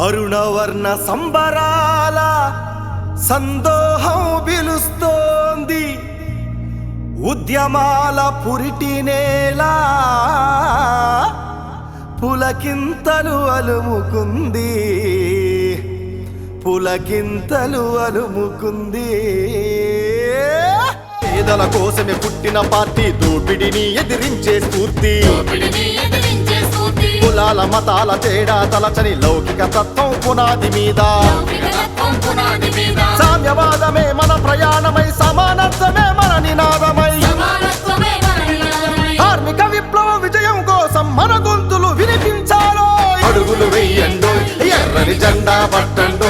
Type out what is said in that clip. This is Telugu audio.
అరుణవర్ణ సంబరాల సందోహం పిలుస్తోంది. ఉద్యమాల పురిటి నేల పులకింతలు అలుముకుంది. పులకింతలు అలుముకుంది. పేదల కోసమే పుట్టిన పార్టీ దోపిడిని ఎదిరించే స్ఫూర్తి. దోపిడిని ఎదిరించే స్ఫూర్తి కులాల మతాల తేడా తలచని లౌకిక తత్వం పునాది మీద. సామ్యవాదమే మన ప్రయాణమై సమానత్వమే మన నినాదమై. కార్మిక విప్లవ విజయం కోసం మన గొంతులు వినిపించాలో అడుగులు వెయ్యండో ఎర్రని జెండా పట్టండో